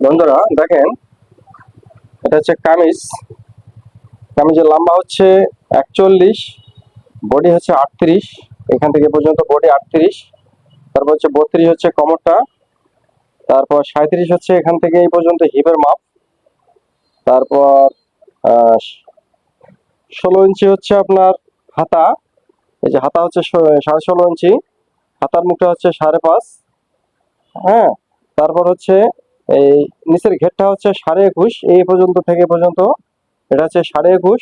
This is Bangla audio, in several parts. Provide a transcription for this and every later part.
বন্ধুরা, দেখেন, এটা হচ্ছে কামিজ। কামিজের লম্বা হচ্ছে একচল্লিশ, বডি হচ্ছে আটত্রিশ, এখান থেকে পর্যন্ত বডি আটত্রিশ, তারপর হচ্ছে বত্রিশ হচ্ছে কমরটা, তারপর সাঁত্রিশ হচ্ছে এখান থেকে এই পর্যন্ত হিপের মাপ, তারপর ষোলো ইঞ্চি হচ্ছে আপনার হাতা, এই যে হাতা হচ্ছে সাড়ে ষোলো ইঞ্চি, হাতার মুখটা হচ্ছে সাড়ে পাঁচ হ্যাঁ তারপর হচ্ছে এই নিচের ঘেরটা হচ্ছে সাড়ে একুশ, এই পর্যন্ত থেকে পর্যন্ত এটা হচ্ছে সাড়ে একুশ।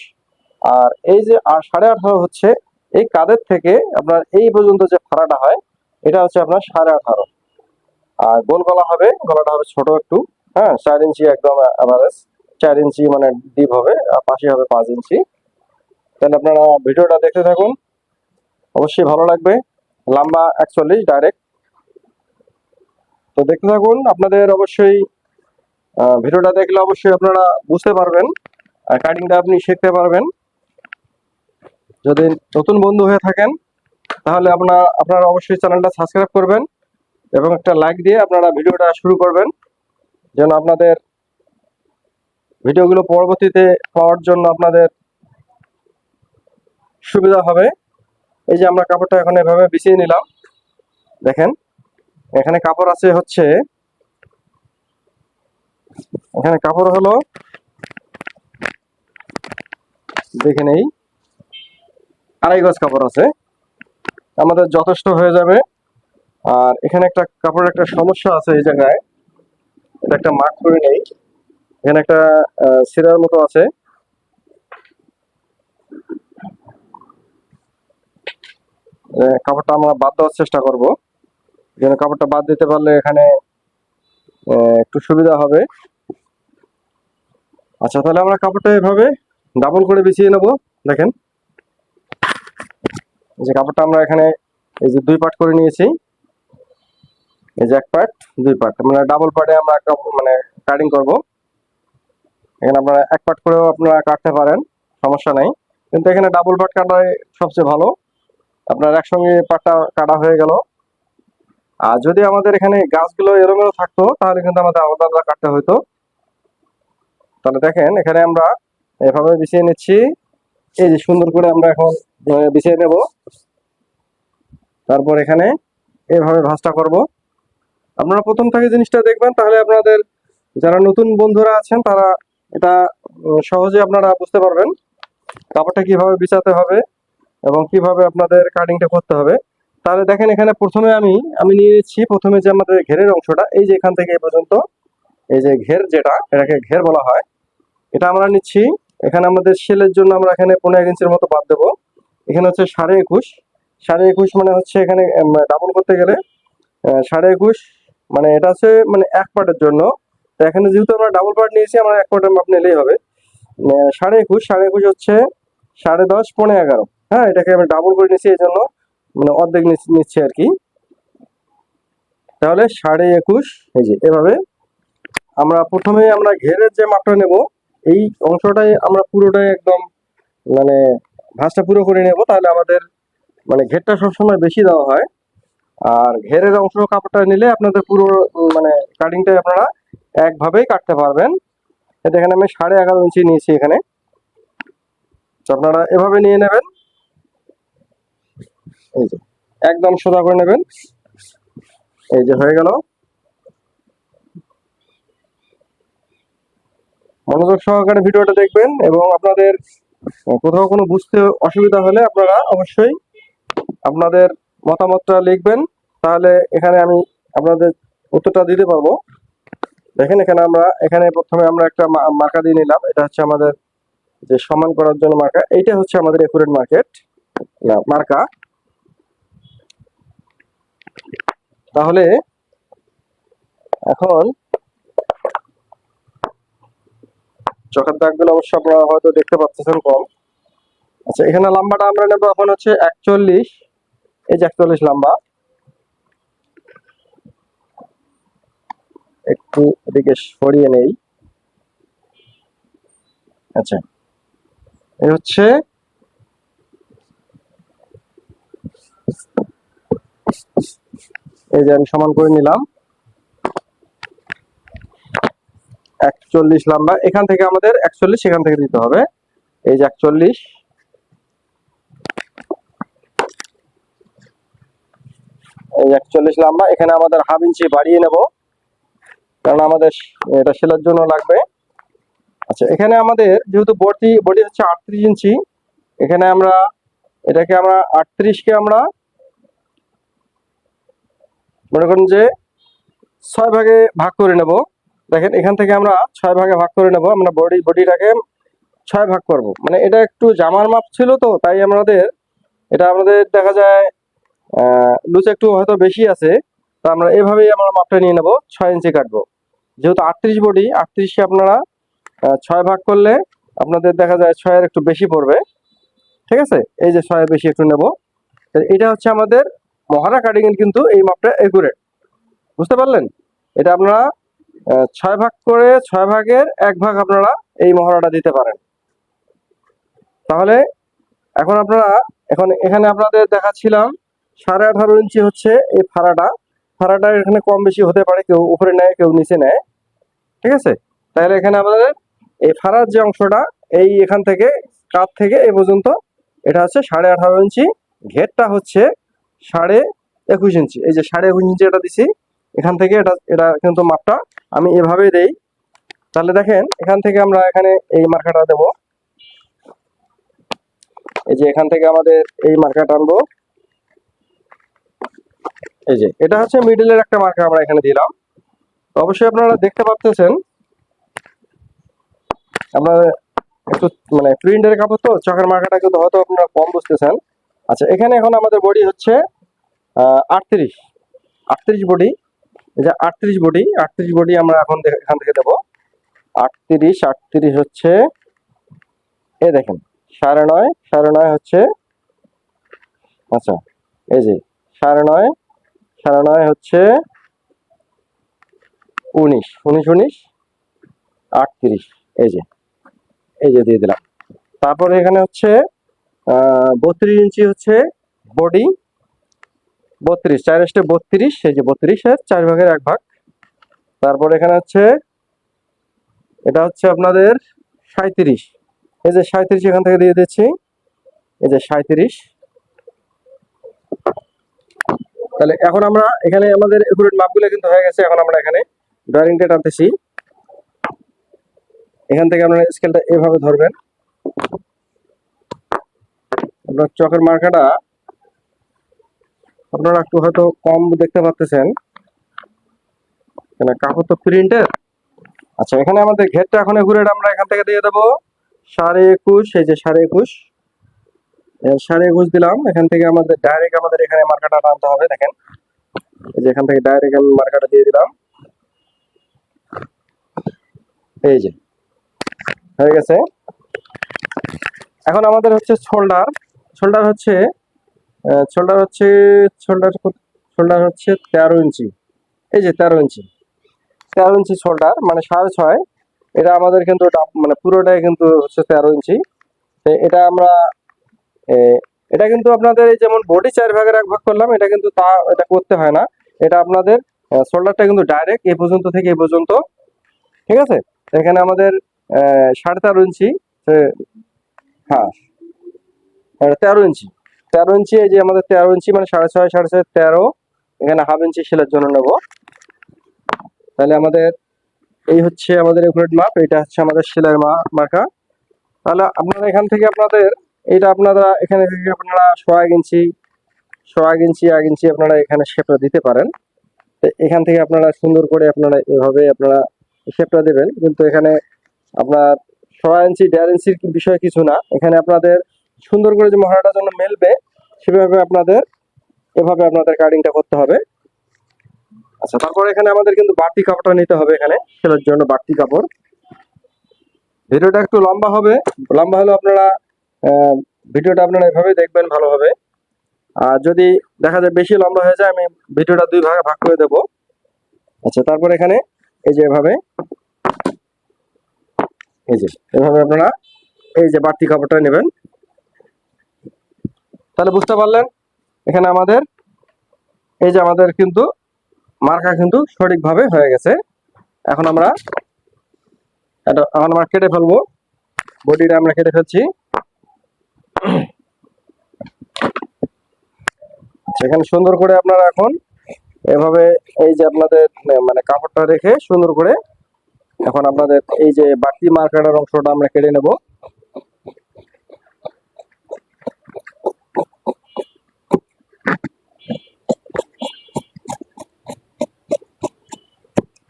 আর এই যে সাড়ে আঠারো হচ্ছে, এই কাদের থেকে আপনার এই পর্যন্ত যে ফাড়াটা হয়, এটা হচ্ছে আপনার সাড়ে আঠারো। আর গোল গলা হবে, গলাটা হবে ছোট একটু হ্যাঁ চার ইঞ্চি একদম অ্যাভারেজ চার ইঞ্চি মানে ডিপ হবে, আর পাশে হবে পাঁচ ইঞ্চি। তাহলে আপনারা ভিডিওটা দেখতে থাকুন, অবশ্যই ভালো লাগবে। লম্বা একচল্লিশ ডাইরেক্ট তো দেখতে থাকুন, আপনাদের অবশ্যই ভিডিওটা দেখলে অবশ্যই আপনারা বুঝতে পারবেন কাটিংটা আপনি শিখতে পারবেন। যদি নতুন বন্ধু হয়ে থাকেন, তাহলে আপনার, আপনারা অবশ্যই চ্যানেলটা সাবস্ক্রাইব করবেন এবং একটা লাইক দিয়ে আপনারা ভিডিওটা শুরু করবেন, যেন আপনাদের ভিডিওগুলো পরবর্তীতে পাওয়ার জন্য আপনাদের সুবিধা হবে। এই যে আমরা কাপড়টা এখন এভাবে বিছিয়ে নিলাম, দেখেন। এখানে কাপড় আছে হচ্ছে, এখানে কাপড় হলো, দেখে নেই, আড়াই গজ কাপড় আছে, আমাদের যথেষ্ট হয়ে যাবে। আর এখানে একটা কাপড়ের একটা সমস্যা আছে এই জায়গায়, এটা একটা মার্ক করে নেই। এখানে একটা সিরার মতো আছে। কাপড়টা আমরা বাদ দেওয়ার চেষ্টা করব। যেন কাপড়টা বাদ দিতে পারলে এখানে একটু সুবিধা হবে। আচ্ছা তাহলে আমরা কাপড়টা এভাবে ডাবল করে বিছিয়ে নেব, দেখেন। যে কাপড়টা আমরা এখানে, এই যে দুই পার্ট করে নিয়েছি। এই যে এক পার্ট, দুই পার্ট। মানে ডাবল পার্টে আমরা মানে কাটিং করব। এখানে আপনারা এক পার্ট করেও আপনারা কাটতে পারেন, সমস্যা নেই। কিন্তু এখানে ডাবল পার্ট কাটাই সবচেয়ে ভালো। আপনার একসঙ্গে পার্টটা কাটা হয়ে গেল। আর যদি আমাদের এখানে গাছগুলো এলোমেলো থাকতো, তাহলে কিন্তু আমাদের আলাদা আলাদা কাটতে হতো তাহলে দেখেন, এখানে আমরা এভাবে বিছিয়ে নিচ্ছি। এই যে সুন্দর করে আমরা এখন বিছিয়ে নেব। তারপর এখানে এভাবে ভাঁজটা করব। আপনারা প্রথম থেকে জিনিসটা দেখবেন, তাহলে আপনাদের যারা নতুন বন্ধুরা আছেন, তারা এটা সহজে আপনারা বুঝতে পারবেন। কাপড়টা কীভাবে বিছাতে হবে এবং কীভাবে আপনাদের কাটিংটা করতে হবে। তাহলে দেখেন এখানে প্রথমে আমি আমি নিয়ে নিচ্ছি। প্রথমে যে আমাদের ঘেরের অংশটা, এই যে এখান থেকে এই পর্যন্ত, এই যে ঘের যেটা, এটাকে ঘের বলা হয়। এটা আমরা নিচ্ছি। এখানে আমাদের সেলের জন্য আমরা এখানে পনেরো এক ইঞ্চির মতো বাদ দেবো। এখানে হচ্ছে সাড়ে একুশ। সাড়ে একুশ মানে হচ্ছে এখানে ডাবল করতে গেলে সাড়ে একুশ মানে এটা হচ্ছে মানে এক পার্টের জন্য। তো এখানে যেহেতু আমরা ডাবল পার্ট নিয়েছি, আমরা এক পার্টের মাপ নিলেই হবে। সাড়ে একুশ সাড়ে একুশ হচ্ছে সাড়ে দশ, পনেরো, এগারো। হ্যাঁ এটাকে আমি ডাবল করে নিয়েছি, এই জন্য মানে অর্ধেক নিচ্ছি- আর কি। তাহলে সাড়ে একুশ, এই যে এভাবে আমরা প্রথমে আমরা ঘেরের যে মাপটা নেব, এই অংশটাই আমরা পুরোটাই একদম মানে ভাঁজটা পুরো করে নেব, তাহলে আমাদের মানে ঘেরটা সবসময় বেশি দেওয়া হয়। আর ঘেরের অংশ কাপড়টা নিলে আপনাদের পুরো মানে কাটিংটাই আপনারা একভাবেই কাটতে পারবেন। এই দেখেন আমি সাড়ে এগারো ইঞ্চি নিয়েছি এখানে। তো আপনারা এভাবে নিয়ে নেবেন। এই যে, একদম সোজা করে নেবেন। এই যে হয়ে গেল। মনোযোগ সহকারে ভিডিওটা দেখবেন এবং আপনাদের কোথাও কোনো বুঝতে অসুবিধা হলে আপনারা অবশ্যই আপনাদের মতামতটা লিখবেন। তাহলে এখানে আমি আপনাদের উত্তরটা দিতে পারব। দেখেন এখানে আমরা, এখানে প্রথমে আমরা একটা মার্কা দিয়ে নিলাম। এটা হচ্ছে আমাদের যে সমান করার জন্য মার্কা। এইটা হচ্ছে আমাদের একুরেট মার্কেট মার্কা। তাহলে এখন চোখের দাগগুলো অবশ্য আপনারা হয়তো দেখতে পাচ্ছেন কম। আচ্ছা এখানে লম্বাটা আমরা নেব এখন হচ্ছে একচল্লিশ। এই যে একচল্লিশ লম্বা। একটু এদিকে সরিয়ে নেই। আচ্ছা এই হচ্ছে এই যে আমি সমান করে নিলাম। একচল্লিশ লম্বা এখান থেকে আমাদের একচল্লিশ এখান থেকে দিতে হবে। এই যে একচল্লিশ। এই একচল্লিশ লম্বা এখানে আমাদের হাফ ইঞ্চি বাড়িয়ে নেব। কারণ আমাদের এটা সেলার জন্য লাগবে। আচ্ছা এখানে আমাদের যেহেতু বডি বডি হচ্ছে আটত্রিশ ইঞ্চি, এখানে আমরা, এটাকে আমরা আটত্রিশকে আমরা মনে করুন যে ছয় ভাগে ভাগ করে নেব। দেখেন, এখান থেকে আমরা ছয় ভাগে ভাগ করে নেব। আমরা বডি বডিটাকে ছয় ভাগ করব। মানে এটা একটু জামার মাপ ছিল তো, তাই আমাদের, এটা আমাদের দেখা যায় লুচ একটু হয়তো বেশি আছে। তো আমরা এভাবেই আমরা মাপটা নিয়ে নেব, ছয় ইঞ্চি কাটবো। যেহেতু আটত্রিশ বডি আটত্রিশকে আপনারা ছয় ভাগ করলে আপনাদের দেখা যায় ছয়ের একটু বেশি পড়বে। ঠিক আছে? এই যে ছয়ের বেশি একটু নেব। এটা হচ্ছে আমাদের মহারা কাটিং এর কিন্তু এই মাপটা একুরেট বুঝতে পারলেন? এটা আপনারা ছয় ভাগ করে ছয় ভাগের এক ভাগ আপনারা এই মহড়াটা দিতে পারেন। তাহলে এখন আপনারা, এখন এখানে আপনাদের দেখাচ্ছিলাম, সাড়ে আঠারো ইঞ্চি হচ্ছে এই ফাড়াটা। ফাড়াটা এখানে কম বেশি হতে পারে, কেউ উপরে নেয়, কেউ নিচে নেয়। ঠিক আছে? তাহলে এখানে আমাদের এই ফাড়ার যে অংশটা, এই এখান থেকে কাত থেকে এই পর্যন্ত, এটা হচ্ছে সাড়ে আঠারো ইঞ্চি। ঘেরটা হচ্ছে সাড়ে একুশ ইঞ্চি। এই যে সাড়ে একুশ ইঞ্চি এটা দিছি, এখান থেকে এটা এটা কিন্তু মাপটা আমি এভাবেই দেই। তাহলে দেখেন, এখান থেকে আমরা এখানে এই মার্কাটা দেব। এই যে এখান থেকে আমাদের এই মার্কাটা আনব। এই যে, এটা হচ্ছে মিডলের একটা মার্কা আমরা এখানে দিলাম। অবশ্যই আপনারা দেখতে পাচ্ছেন আপনার একটু মানে প্রিন্টের কাপড় তো চকের মার্কাটা কিন্তু হয়তো আপনারা কম বুঝতেছেন। আচ্ছা এখানে এখন আমাদের বডি হচ্ছে আটত্রিশ। আটত্রিশ বডি যে আটত্রিশ বডি আটত্রিশ বডি আমরা এখন এখান থেকে দেবো। আটত্রিশ আটত্রিশ হচ্ছে এ দেখেন, সাড়ে নয় সাড়ে নয় হচ্ছে আচ্ছা এই যে, সাড়ে নয় সাড়ে নয় হচ্ছে উনিশ উনিশ উনিশ, আটত্রিশ, এই যে এই যে দিয়ে দিলাম। তারপরে এখানে হচ্ছে বত্রিশ ইঞ্চি হচ্ছে বডি, বত্রিশ, চার এসটে বত্রিশ, এই যে বত্রিশের চার ভাগের এক ভাগ। তারপর এখানে হচ্ছে, এটা হচ্ছে আপনাদের সাঁত্রিশ এই যে সাঁত্রিশ এখান থেকে দিয়ে দিচ্ছি। এই যে সাঁত্রিশ তাহলে এখন আমরা এখানে আমাদের একুরেট মাপগুলো কিন্তু হয়ে গেছে, এখন আমরা এখানে ড্রয়িংটা টানতেছি। এখান থেকে আপনারা স্কেলটা এভাবে ধরবেন। আপনার চকের মার্কাটা আপনারা একটু হয়তো কম দেখতে পাচ্ছেন কেন কাপড় তো প্রিন্টের। আচ্ছা এখানে আমাদের ঘেরটা এখন ঘুরে আমরা এখান থেকে দিয়ে দেবো। সাড়ে একুশ, এই যে সাড়ে একুশ। সাড়ে একুশ দিলাম। এখান থেকে আমাদের ডাইরেক্ট আমাদের এখানে মার্কাটা টানতে হবে, দেখেন। এই যে এখান থেকে ডাইরেক্ট আমি মার্কাটা দিয়ে দিলাম। এই যে, হয়ে গেছে। এখন আমাদের হচ্ছে শোল্ডার। শোল্ডার হচ্ছে শোল্ডার হচ্ছে, শোল্ডার শোল্ডার হচ্ছে তেরো ইঞ্চি। এই যে তেরো ইঞ্চি। তেরো ইঞ্চি শোল্ডার মানে সাড়ে ছয়। এটা আমাদের কিন্তু মানে পুরোটাই কিন্তু হচ্ছে তেরো ইঞ্চি। এটা আমরা এটা কিন্তু আপনাদের এই যেমন বডি চার ভাগের এক ভাগ করলাম, এটা কিন্তু তা, এটা করতে হয় না। এটা আপনাদের শোল্ডারটা কিন্তু ডাইরেক্ট এ পর্যন্ত থেকে এ পর্যন্ত। ঠিক আছে? এখানে আমাদের সাড়ে তেরো ইঞ্চি হ্যাঁ। তেরো ইঞ্চি। তেরো ইঞ্চি এই যে আমাদের তেরো ইঞ্চি মানে সাড়ে ছয় সাড়ে ছয়, তেরো, এখানে হাফ ইঞ্চি সেলের জন্য নেব। তাহলে আমাদের এই হচ্ছে আমাদের একুরেট মাপ এটা হচ্ছে আমাদের সেলের মার্কা তাহলে আপনারা এখান থেকে আপনাদের এটা আপনারা এখানে থেকে আপনারা সোয়াগ ইঞ্চি সোয়াগ ইঞ্চি, এক ইঞ্চি আপনারা এখানে শেপটা দিতে পারেন। তো এখান থেকে আপনারা সুন্দর করে আপনারা এভাবে আপনারা শেপটা দেবেন। কিন্তু এখানে আপনার সোয়া ইঞ্চি, দেড় ইঞ্চির বিষয় কিছু না। এখানে আপনাদের সুন্দর করে যে মহড়াটা যেন মেলবে, সেভাবে আপনাদের, এভাবে আপনাদের কাটিংটা করতে হবে। আচ্ছা তারপর এখানে আমাদের কিন্তু বাড়তি কাপড়টা নিতে হবে এখানে, সেটার জন্য বাড়তি কাপড়। ভিডিওটা একটু লম্বা হবে, লম্বা হলে আপনারা ভিডিওটা আপনারা এভাবে দেখবেন ভালোভাবে আর যদি দেখা যায় বেশি লম্বা হয়ে যায়, আমি ভিডিওটা দুই ভাগে ভাগ করে দেব। আচ্ছা তারপর এখানে, এই যে এভাবে, এই যে, এভাবে আপনারা, এই যে বাড়তি কাপড়টা নেবেন। তাহলে বুঝতে পারলেন? এখানে আমাদের, এই যে আমাদের কিন্তু মার্কা কিন্তু সঠিকভাবে হয়ে গেছে। এখন আমরা এখন আমরা কেটে ফেলব। বডিটা আমরা কেটে ফেলছি। সেখানে সুন্দর করে আপনারা এখন এভাবে এই যে আপনাদের মানে কাপড়টা রেখে সুন্দর করে এখন আপনাদের এই যে বাকি মার্কাটার অংশটা আমরা কেটে নেব।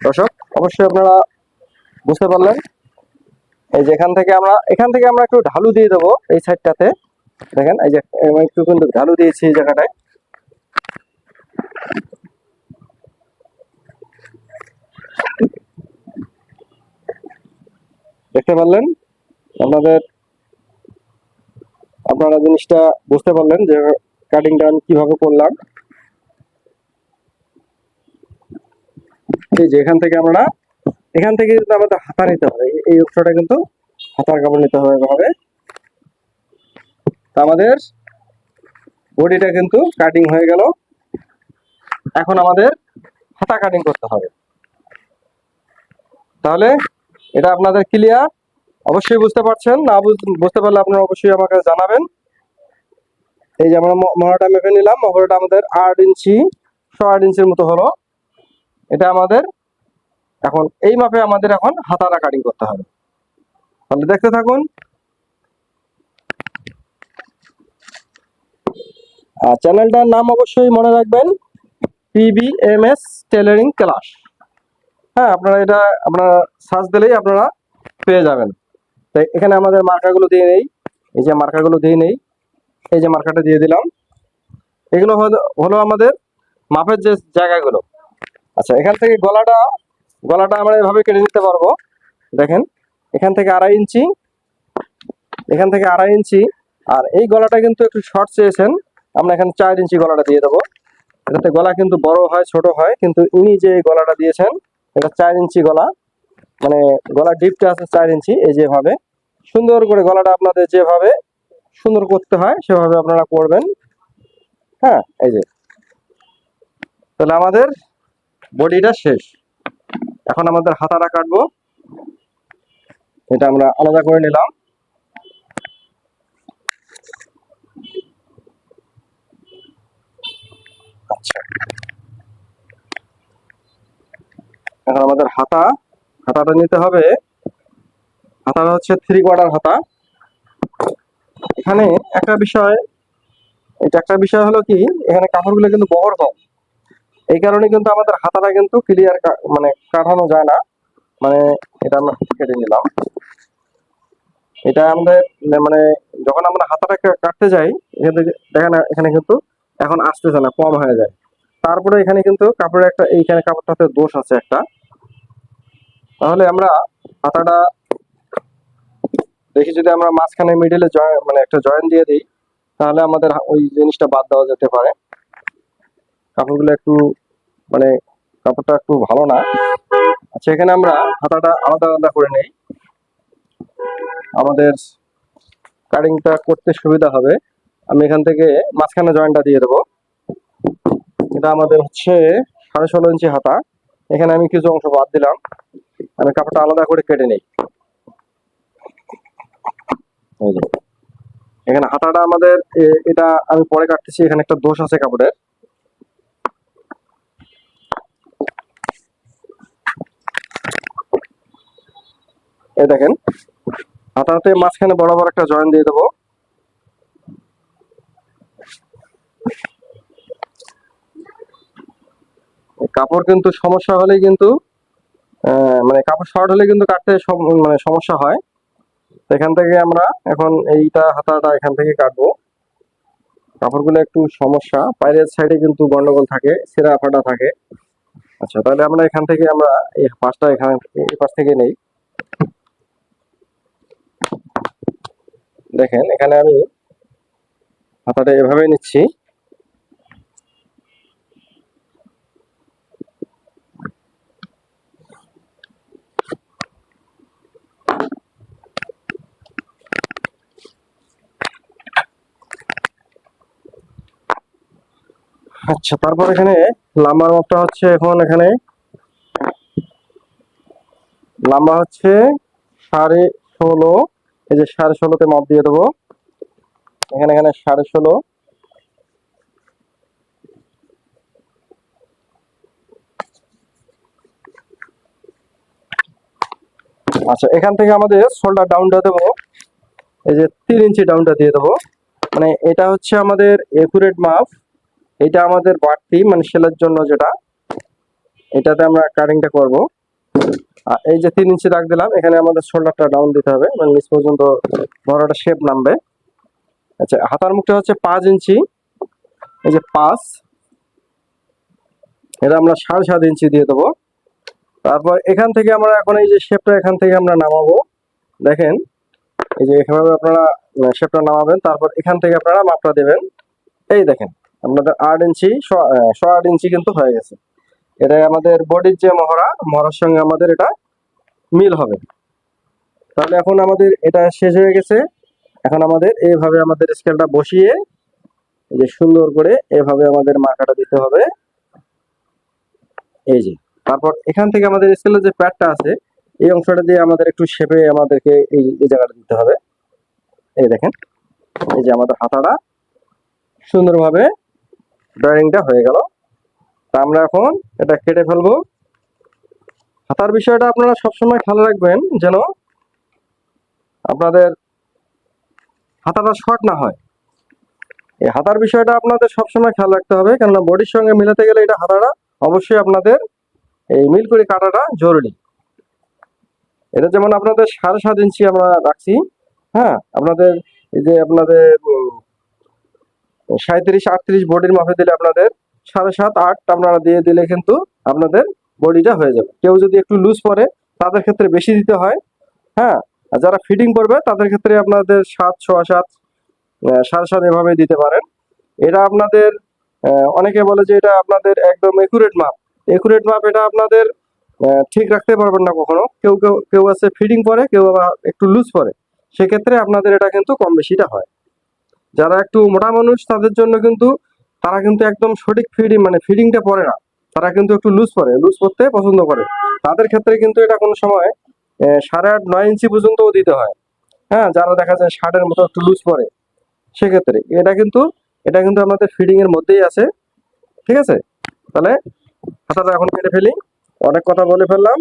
দর্শক, অবশ্যই আপনারা বুঝতে পারলেন। এই যে এখান থেকে আমরা এখান থেকে আমরা একটু ঢালু দিয়ে দেবো এই সাইডটাতে। দেখেন, এই যে একটু কিন্তু ঢালু দিয়েছি এই জায়গাটায়। দেখতে পারলেন? আপনাদের আপনারা জিনিসটা বুঝতে পারলেন যে কাটিংটা আমি কীভাবে করলাম। এই যে এখান থেকে আমরা, এখান থেকে কিন্তু আমাদের হাতা নিতে হবে। এই- অংশটা কিন্তু হাতার কাপড় নিতে হবে এভাবে। তা আমাদের বডিটা কিন্তু কাটিং হয়ে গেল। এখন আমাদের হাতা কাটিং করতে হবে। তাহলে এটা আপনাদের ক্লিয়ার অবশ্যই বুঝতে পারছেন, না বুঝ- বুঝতে পারলে আপনারা অবশ্যই আমাকে জানাবেন। এই যে আমরা ম- মহড়াটা মেপে নিলাম, মহড়াটা আমাদের আট ইঞ্চি, ছ আট ইঞ্চির মতো হলো। এটা আমাদের এখন, এই মাপে আমাদের এখন হাতাটা কাটিং করতে হবে। তাহলে দেখতে থাকুন। আর চ্যানেলটার নাম অবশ্যই মনে রাখবেন পিবিএমএস টেলারিং ক্লাস হ্যাঁ আপনারা এটা, আপনারা সার্চ দিলেই আপনারা পেয়ে যাবেন। তো এখানে আমাদের মার্কাগুলো দিয়ে নেই। এই যে মার্কাগুলো দিয়ে নেই। এই যে মার্কাটা দিয়ে দিলাম। এগুলো হলো আমাদের মাপের যে জায়গাগুলো। আচ্ছা এখান থেকে গলাটা গলাটা আমরা এভাবে কেটে নিতে পারব। দেখেন, এখান থেকে আড়াই ইঞ্চি, এখান থেকে আড়াই ইঞ্চি, আর এই গলাটা কিন্তু একটু শর্ট চেয়েছেন। আমরা এখানে চার ইঞ্চি গলাটা দিয়ে দেবো। এটাতে গলা কিন্তু বড় হয়, ছোট হয়, কিন্তু ইনি যে গলাটা দিয়েছেন, এটা চার ইঞ্চি গলা। মানে গলার ডিপটা আছে চার ইঞ্চি, এই যেভাবে সুন্দর করে গলাটা আপনাদের যেভাবে সুন্দর করতে হয়, সেভাবে আপনারা করবেন। হ্যাঁ এই যে। তাহলে আমাদের বডিটা শেষ। এখন আমাদের হাতাটা কাটবো। এটা আমরা আলাদা করে নিলাম। আচ্ছা। এখন আমাদের হাতা। হাতাটা নিতে হবে। হাতাটা হচ্ছে থ্রি কোয়ার্টার হাতা। এখানে একটা বিষয় এটা একটা বিষয় হলো কি, এখানে কাপড়গুলো কিন্তু বহর কম এই কারণে কিন্তু আমাদের হাতাটা কিন্তু ক্লিয়ার মানে কাটানো যায় না। মানে এটা আমরা কেটে নিলাম। এটা আমাদের মানে যখন আমরা হাতাটা কাটতে যাই দেখেন, এখানে কিন্তু এখন আসতেছে না, কম হয়ে যায়। তারপরে এখানে কিন্তু কাপড়ের একটা এইখানে কাপড়টাতে দোষ আছে একটা। তাহলে আমরা হাতাটা দেখি যদি আমরা মাঝখানে মিডিলে মানে একটা জয়েন দিয়ে দিই, তাহলে আমাদের ওই জিনিসটা বাদ দেওয়া যেতে পারে। কাপড়গুলো একটু মানে কাপড়টা একটু ভালো না। আচ্ছা এখানে আমরা হাতাটা আলাদা আলাদা করে নেই। আমাদের কাটিংটা করতে সুবিধা হবে। আমি এখান থেকে মাঝখানে জয়েন্টটা দিয়ে দেবো। এটা আমাদের হচ্ছে সাড়ে ষোলো ইঞ্চি হাতা। এখানে আমি কিছু অংশ বাদ দিলাম। আমি কাপড়টা আলাদা করে কেটে নিই। এখানে হাতাটা আমাদের এটা আমি পরে কাটতেছি। এখানে একটা দোষ আছে কাপড়ের। এই দেখেন। হাতাতে মাঝখানে বরাবর একটা জয়েন দিয়ে দেবো। কাপড় কিন্তু সমস্যা হলেই কিন্তু মানে কাপড় শর্ট হলে কিন্তু কাটতে মানে সমস্যা হয়। এখান থেকে আমরা এখন এইটা, হাতাটা এখান থেকে কাটবো। কাপড়গুলো একটু সমস্যা। বাইরের সাইডে কিন্তু গন্ডগোল থাকে, সেরা ফাটা থাকে। আচ্ছা তাহলে আমরা এখান থেকে আমরা এই পাশটা এখান, এই পাশ থেকে নেই। দেখেন, এখানে আমি হাতাটা এভাবে নিচ্ছি। আচ্ছা তারপর এখানে লাম্বার মাপটা হচ্ছে এখন এখানে। লম্বা হচ্ছে সাড়ে ষোলো। এই যে সাড়ে ষোলোতে মাপ দিয়ে দেবো। এখানে এখানে সাড়ে ষোলো। আচ্ছা এখান থেকে আমাদের শোল্ডার ডাউনটা দেবো। এই যে তিন ইঞ্চি ডাউনটা দিয়ে দেবো। মানে এটা হচ্ছে আমাদের একুরেট মাপ। এটা আমাদের বাড়তি মানে সেলের জন্য যেটা। এটাতে আমরা কাটিংটা করব। আর এই যে তিন ইঞ্চি দাগ দিলাম, এখানে আমাদের শোল্ডারটা ডাউন দিতে হবে মানে নিচ পর্যন্ত বড়টা শেপ নামবে। আচ্ছা হাতার মুখটা হচ্ছে পাঁচ ইঞ্চি, এই যে পাঁচ। এটা আমরা সাড়ে সাত ইঞ্চি দিয়ে দেবো। তারপর এখান থেকে আমরা এখন এই যে শেপটা এখান থেকে আমরা নামাবো। দেখেন, এই যে এভাবে আপনারা শেপটা নামাবেন, তারপর এখান থেকে আপনারা মাপটা দেবেন। এই দেখেন, আপনাদের আট ইঞ্চি ছ আট ইঞ্চি কিন্তু হয়ে গেছে। এটা আমাদের বডির যে মহড়া, মহড়ার সঙ্গে আমাদের এটা মিল হবে। তাহলে এখন আমাদের এটা শেষ হয়ে গেছে। এখন আমাদের এইভাবে আমাদের স্কেলটা বসিয়ে, এই যে সুন্দর করে এভাবে আমাদের মার্কাটা দিতে হবে। এই যে, তারপর এখান থেকে আমাদের স্কেলের যে প্যাডটা আছে, এই অংশটা দিয়ে আমাদের একটু শেপে আমাদেরকে এই এই জায়গাটা দিতে হবে। এই দেখেন, এই যে আমাদের হাতাটা সুন্দরভাবে ড্রয়িংটা হয়ে গেল। তা আমরা এখন এটা কেটে ফেলব। হাতার বিষয়টা আপনারা সবসময় খেয়াল রাখবেন যেন আপনাদের হাতাটা শর্ট না হয়। এই হাতার বিষয়টা আপনাদের সবসময় খেয়াল রাখতে হবে, কেননা বডির সঙ্গে মিলাতে গেলে এটা হাতাটা অবশ্যই আপনাদের এই মিল করে কাটাটা জরুরি। এটা যেমন আপনাদের সাড়ে সাত ইঞ্চি আমরা রাখছি হ্যাঁ আপনাদের এই যে আপনাদের সাঁত্রিশ আটত্রিশ বডির মাপে দিলে আপনাদের সাড়ে সাত, আট আপনারা দিয়ে দিলে কিন্তু আপনাদের বডিটা হয়ে যাবে। কেউ যদি একটু লুজ পরে, তাদের ক্ষেত্রে বেশি দিতে হয় হ্যাঁ? আর যারা ফিটিং করবে, তাদের ক্ষেত্রে আপনাদের সাত, ছ, সাত সাড়ে সাত এভাবে দিতে পারেন। এটা আপনাদের অনেকে বলে যে এটা আপনাদের একদম একুরেট মাপ একুরেট মাপ এটা আপনাদের ঠিক রাখতে পারবেন না কখনো। কেউ কেউ কেউ আছে ফিটিং পরে কেউ একটু লুজ পরে। সেক্ষেত্রে আপনাদের এটা কিন্তু কম বেশিটা হয়। যারা একটু মোটা মানুষ, তাদের জন্য কিন্তু তারা কিন্তু একদম সঠিক ফিডিং মানে ফিডিংটা পরে না। তারা কিন্তু একটু লুজ পরে লুজ করতে পছন্দ করে। তাদের ক্ষেত্রে কিন্তু এটা কোনো সময় সাড়ে আট, নয় ইঞ্চি পর্যন্তও দিতে হয়। হ্যাঁ যারা দেখা যায় ষাটের মতো একটু লুজ পরে, সেক্ষেত্রে এটা কিন্তু এটা কিন্তু আমাদের ফিডিং এর মধ্যেই আছে। ঠিক আছে? তাহলে হাতাটা এখন কেটে ফেলি। অনেক কথা বলে ফেললাম।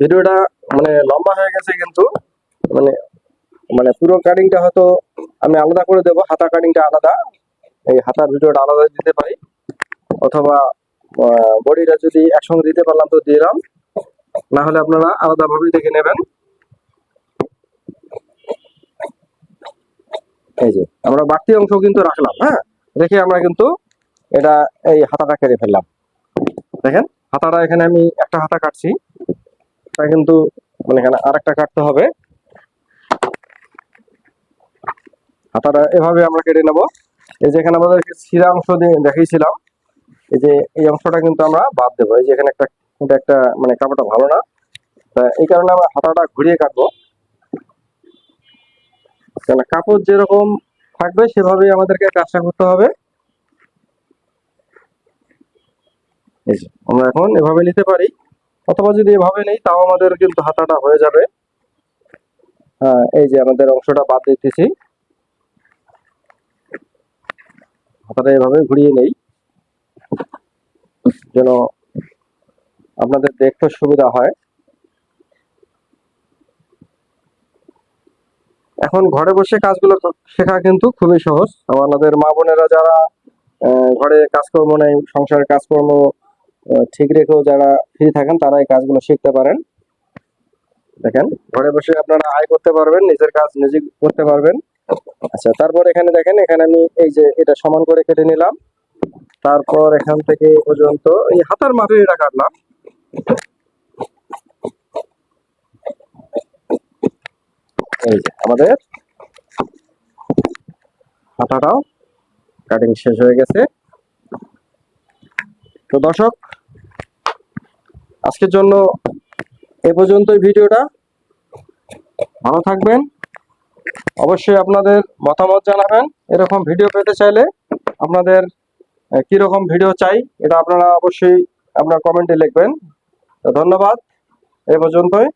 ভিডিওটা মানে লম্বা হয়ে গেছে কিন্তু মানে মানে পুরো কাটিংটা হয়তো আমি আলাদা করে দেবো হাতা কাটিংটা আলাদা। এই হাতার ভিডিওটা আলাদা দিতে পারি। অথবা বডিটা যদি একসঙ্গে দিতে পারলাম তো দিলাম না হলে আপনারা আলাদাভাবেই দেখে নেবেন। এই যে, আমরা বাড়তি অংশ কিন্তু রাখলাম হ্যাঁ? রেখে আমরা কিন্তু এটা এই হাতাটা কেটে ফেললাম। দেখেন, হাতাটা এখানে আমি একটা হাতা কাটছি। তা কিন্তু মানে এখানে আরেকটা কাটতে হবে। হাতাটা এভাবে আমরা কেটে নেব। এই যে এখানে আমাদের শিরা অংশ দেখিয়েছিলাম। এই যে এই অংশটা কিন্তু আমরা বাদ দেবো। এই যে এখানে একটা এটা একটা মানে কাপড়টা ভালো না। তা এই কারণে আমরা হাতাটা ঘুরিয়ে কাটবো। কেন কাপড় যেরকম থাকবে, সেভাবেই আমাদেরকে কাজটা করতে হবে। এই যে আমরা এখন এভাবে নিতে পারি। অথবা যদি এভাবে নেই, তাও আমাদের কিন্তু হাতাটা হয়ে যাবে। হ্যাঁ এই যে আমাদের অংশটা বাদ দিতেছি। হাতাটা এভাবে ঘুরিয়ে নেই। যেন আপনাদের দেখতে সুবিধা হয়। এখন ঘরে বসে কাজগুলো শেখা কিন্তু খুবই সহজ। আমাদের মা বোনেরা যারা ঘরে কাজকর্ম নেই, সংসারের কাজকর্ম ঠিক রেখেও যারা ফ্রি থাকেন, তারা এই কাজগুলো শিখতে পারেন। দেখেন, ঘরে বসে আপনারা আয় করতে পারবেন, নিজের কাজ নিজে করতে পারবেন। আচ্ছা তারপর এখানে দেখেন, এখানে আমি এই যে এটা সমান করে কেটে নিলাম। তারপর এখান থেকে পর্যন্ত এই হাতার মাপে এটা কাটলাম। এই যে আমাদের হাতাটাও কাটিং শেষ হয়ে গেছে। তো দর্শক, আজকের জন্য এ পর্যন্তই ভিডিওটা। ভালো থাকবেন। অবশ্যই আপনাদের মতামত জানাবেন। এরকম ভিডিও পেতে চাইলে আপনাদের কীরকম ভিডিও চাই, এটা আপনারা অবশ্যই আপনার কমেন্টে লিখবেন। ধন্যবাদ। এ পর্যন্তই।